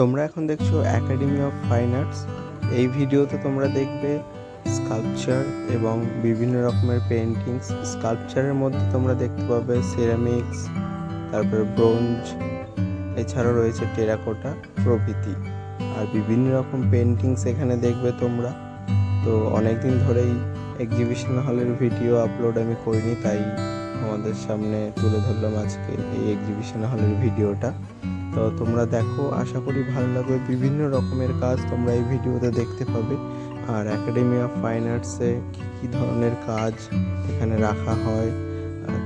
তোমরা এখন দেখছ একাডেমি অফ ফাইন আর্টস এই ভিডিওতে তোমরা দেখবে স্কাল্পচার এবং বিভিন্ন রকমের পেন্টিংস স্কাল্পচারের মধ্যে তোমরা দেখতে পাবে সিরামিক্স তারপরে ব্রোঞ্জ এছাড়াও রয়েছে টেরাকোটা প্রভৃতি। আর বিভিন্ন রকম পেন্টিংস এখানে দেখবে তোমরা। তো অনেক দিন ধরেই এক্সিবিশন হলের ভিডিও আপলোড আমি করিনি, তাই আমাদের সামনে তুলে ধরলাম আজকে এই এক্সিবিশন হলের ভিডিওটা তো তোমরা দেখো, আশা করি ভালো লাগবে। বিভিন্ন রকমের কাজ তোমরা এই ভিডিওতে দেখতে পাবে। আর একাডেমি অফ ফাইন আর্টসে কী কী ধরনের কাজ এখানে রাখা হয়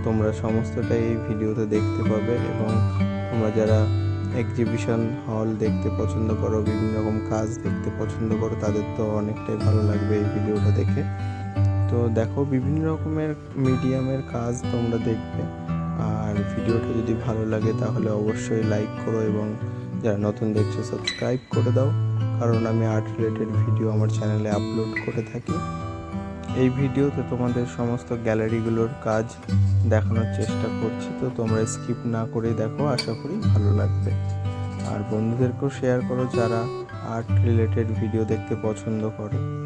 তোমরা সমস্তটাই এই ভিডিওতে দেখতে পাবে এবং তোমরা যারা এক্সিবিশন হল দেখতে পছন্দ করো, বিভিন্ন রকম কাজ দেখতে পছন্দ করো, তাদের তো অনেকটাই ভালো লাগবে এই ভিডিওটা দেখে। তো দেখো, বিভিন্ন রকমের মিডিয়ামের কাজ তোমরা দেখবে। আর ভিডিওটা যদি ভালো লাগে তাহলে অবশ্যই লাইক করো এবং যারা নতুন দেখছ সাবস্ক্রাইব করে দাও। কারণ আমি আর্ট রিলেটেড ভিডিও আমার চ্যানেলে আপলোড করে থাকি। এই ভিডিওতে তোমাদের সমস্ত গ্যালারিগুলোর কাজ দেখানোর চেষ্টা করছি। তো তোমরা স্কিপ না করে দেখো, আশা করি ভালো লাগবে। আর বন্ধুদেরকেও শেয়ার করো যারা আর্ট রিলেটেড ভিডিও দেখতে পছন্দ করে।